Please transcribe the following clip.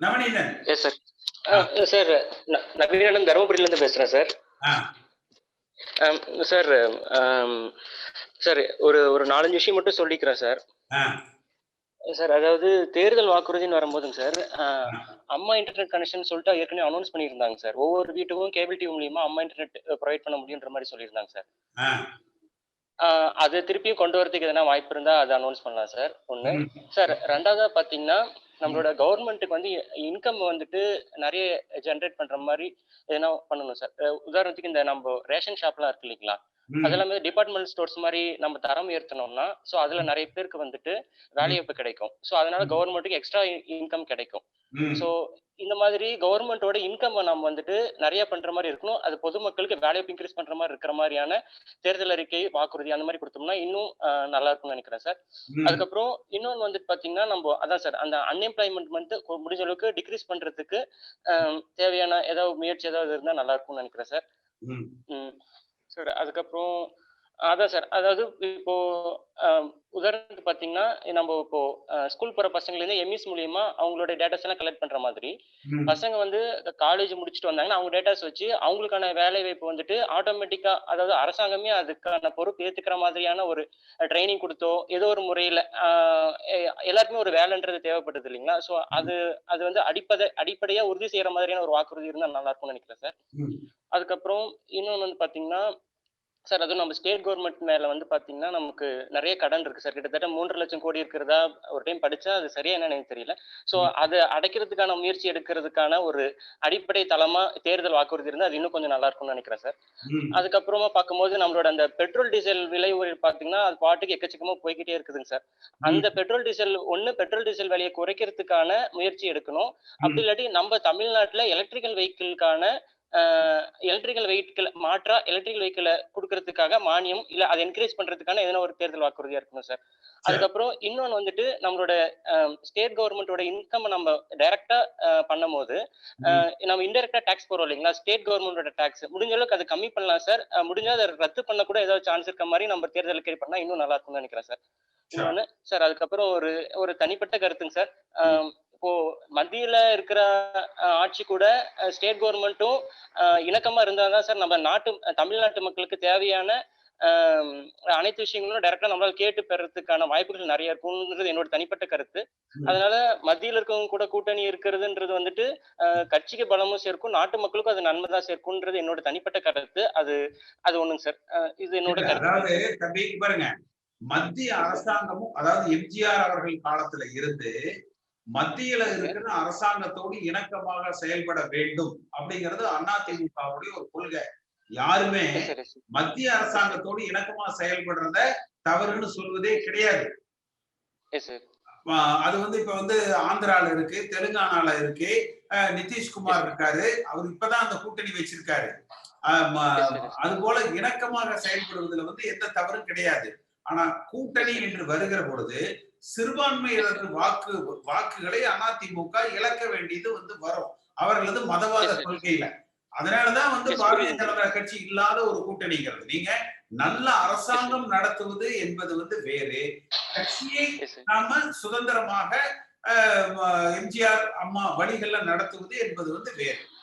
Navaneethan. Yes sir sir Naveenan தருமபுரியிலேருந்து பேசுகிறேன் sir sir sir ஒரு ஒரு நாலஞ்சு விஷயம் மட்டும் சொல்லிக்கிறேன் சார் சார் அதாவது தேர்தல் வாக்குறுதின்னு வரும்போதுங்க சார் அம்மா இன்டர்நெட் கனெக்ஷன் சொல்லிட்டு ஏற்கனவே அனௌன்ஸ் பண்ணியிருந்தாங்க சார் ஒவ்வொரு வீட்டுக்கும் கேபிள் டிவி மூலியமா அம்மா இன்டர்நெட் ப்ரொவைட் பண்ண முடியுன்ற மாதிரி சொல்லியிருந்தாங்க சார் அது திருப்பியும் கொண்டு வரதுக்கு எதனா வாய்ப்பு இருந்தா அதை அனௌன்ஸ் பண்ணலாம் சார் ஒன்று ம், சார் ரெண்டாவதா பார்த்தீங்கன்னா நம்மளோட கவர்மெண்ட்டுக்கு வந்து இன்கம் வந்துட்டு நிறைய ஜென்ரேட் பண்ற மாதிரி எதனா பண்ணணும் சார் உதாரணத்துக்கு இந்த நம்ம ரேஷன் ஷாப்லாம் இருக்கு இல்லைங்களா? அதெல்லாமே டிபார்ட்மெண்ட் ஸ்டோர்ஸ் மாதிரி நம்ம தரம் உயர்த்தணும்னா ஸோ அதுல நிறைய பேருக்கு வந்துட்டு வேலைவாய்ப்பு கிடைக்கும். ஸோ அதனால. கவர்மெண்ட்டுக்கு எக்ஸ்ட்ரா இன்கம் கிடைக்கும். ஸோ இந்த மாதிரி கவர்மெண்ட்டோட இன்கம் நம்ம வந்துட்டு நிறைய பண்ற மாதிரி இருக்கணும். அது பொதுமக்களுக்கு வேலைவாய்ப்பு இன்க்ரீஸ் பண்ற மாதிரி இருக்கிற மாதிரியான தேர்தல் அறிக்கை வாக்குறுதி அந்த மாதிரி கொடுத்தோம்னா இன்னும் நல்லா இருக்கும்னு நினைக்கிறேன் சார். அதுக்கப்புறம் இன்னொன்று வந்துட்டு பார்த்தீங்கன்னா நம்ம அதான் சார் அந்த அன்எம்ப்ளாய்மெண்ட் வந்து முடிஞ்ச அளவுக்கு டிக்ரீஸ் பண்றதுக்கு தேவையான ஏதாவது முயற்சி ஏதாவது இருந்தால் நல்லா இருக்கும்னு நினைக்கிறேன் சார். சார் அதுக்கப்புறம் அதான் சார் அதாவது இப்போ உதாரணத்துக்கு பார்த்தீங்கன்னா நம்ம இப்போ ஸ்கூல் போகிற பசங்கலேருந்து எம்இஸ் மூலியமா அவங்களோட டேட்டாஸ் எல்லாம் கலெக்ட் பண்ற மாதிரி. பசங்க வந்து காலேஜ் முடிச்சுட்டு வந்தாங்கன்னா அவங்க டேட்டாஸ் வச்சு அவங்களுக்கான வேலை வாய்ப்பு வந்துட்டு ஆட்டோமேட்டிக்கா அதாவது அரசாங்கமே அதுக்கான பொறுப்பு ஏத்துக்கிற மாதிரியான ஒரு ட்ரைனிங் கொடுத்தோ ஏதோ ஒரு முறையில எல்லாருக்குமே ஒரு வேலைன்றது தேவைப்படுது இல்லைங்களா ஸோ அது அது வந்து அடிப்படை அடிப்படையா உறுதி செய்யற மாதிரியான ஒரு வாக்குறுதி இருந்தா நல்லா இருக்கும்னு நினைக்கிறேன் சார். அதுக்கப்புறம் இன்னொன்று வந்து பாத்தீங்கன்னா சார் அதுவும் நம்ம ஸ்டேட் கவர்மெண்ட் மேல வந்து பாத்தீங்கன்னா நமக்கு நிறைய கடன் இருக்கு சார். கிட்டத்தட்ட மூன்று லட்சம் கோடி இருக்கிறதா ஒரு டைம் படிச்சா அது சரியா என்னன்னு எனக்கு தெரியல. ஸோ. அதை அடைக்கிறதுக்கான முயற்சி எடுக்கிறதுக்கான ஒரு அடிப்படை தளமா தேர்தல் வாக்குறுதி இருந்தா அது இன்னும் கொஞ்சம் நல்லா இருக்கும்னு நினைக்கிறேன் சார். அதுக்கப்புறமா பார்க்கும்போது நம்மளோட அந்த பெட்ரோல் டீசல் விலை பாத்தீங்கன்னா அது பாட்டுக்கு எக்கச்சக்கமா போய்க்கிட்டே இருக்குதுங்க சார். அந்த பெட்ரோல் டீசல் ஒண்ணு பெட்ரோல் டீசல் விலையை குறைக்கிறதுக்கான முயற்சி எடுக்கணும். அப்படி இல்லாட்டி நம்ம தமிழ்நாட்டுல எலக்ட்ரிக்கல் வெஹிக்கிள்கான எலக்ட்ரிக்கல் வெஹிக்கிள் மாற்றா எலக்ட்ரிக்கல் வெஹிக்கிளை கொடுக்கறதுக்காக மானியம் இல்ல அதை என்கரேஜ் பண்றதுக்கான எதனா ஒரு தேர்தல் வாக்குறுதியா இருக்கணும் சார் அதுக்கப்புறம் இன்னொன்னு வந்துட்டு நம்மளோட ஸ்டேட் கவர்மெண்டோட இன்கம் நம்ம டைரக்டா பண்ணும்போது அஹ், நம்ம இன்டெரக்டா டாக்ஸ் போறோம் இல்லைங்களா? ஸ்டேட் கவர்மெண்டோட டாக்ஸ் முடிஞ்ச அளவுக்கு அதை கம்மி பண்ணலாம் சார் முடிஞ்சா அதை ரத்து பண்ண கூட ஏதாவது சான்ஸ் இருக்க மாதிரி நம்ம தேர்தல் கேள்வி பண்ணா இன்னும் நல்லா இருக்கும்னு நினைக்கிறேன் சார் இன்னொன்னு சார் அதுக்கப்புறம் ஒரு ஒரு தனிப்பட்ட கருத்துங்க சார் மத்தியில இருக்கிற ஆட்சி கூட ஸ்டேட் கவர்மெண்ட்டும் இணக்கமா இருந்தாதான் சார் நம்ம நாட்டு தமிழ்நாட்டு மக்களுக்கு தேவையான அனைத்து விஷயங்களும் டைரக்டா நம்மளால கேட்டு பெறறதுக்கான வாய்ப்புகள் நிறைய இருக்கும்ன்றது என்னோட தனிப்பட்ட கருத்து. அதனால மத்தியில இருக்கவங்க கூட கூட்டணி இருக்கிறதுன்றது வந்துட்டு அஹ், கட்சிக்கு பலமும் சேர்க்கும் நாட்டு மக்களுக்கும் அது நன்மை தான் சேர்க்கும்ன்றது என்னோட தனிப்பட்ட கருத்து. அது அது ஒண்ணுங்க சார் இது என்னோட கருத்து. அதாவது தம்பி பாருங்க. மத்திய அரசாங்கமும் அதாவது எம்ஜிஆர் அவர்கள் காலத்துல இருந்து மத்தியில இருக்கிற அரசாங்கத்தோடு இணக்கமாக செயல்பட வேண்டும் அப்படிங்கிறது அதிமுகவுடைய ஒரு கொள்கை. யாருமே மத்திய அரசாங்கத்தோடு இணக்கமா செயல்படுறத தவறுன்னு சொல்வதே கிடையாது. அது வந்து இப்ப வந்து ஆந்திரால இருக்கு தெலுங்கானால இருக்கு நிதிஷ்குமார் இருக்காரு அவர் இப்பதான் அந்த கூட்டணி வச்சிருக்காரு. அது போல இணக்கமாக செயல்படுவதில் வந்து எந்த தவறும் கிடையாது. ஆனா கூட்டணி என்று வருகிற பொழுது சிறுபான்மையினர் வாக்கு வாக்குகளை அதிமுக இழக்க வேண்டியது வந்து வரும். அவர்களது மதவாத. கொள்கையில. அதனாலதான் வந்து பாரதிய. ஜனதா கட்சி இல்லாத ஒரு கூட்டணிங்கிறது. நீங்க நல்ல அரசாங்கம் நடத்துவது என்பது வந்து வேறு. கட்சியை நாம சுதந்திரமாக எம்ஜிஆர் அம்மா வழிகள்ல நடத்துவது என்பது வந்து வேறு.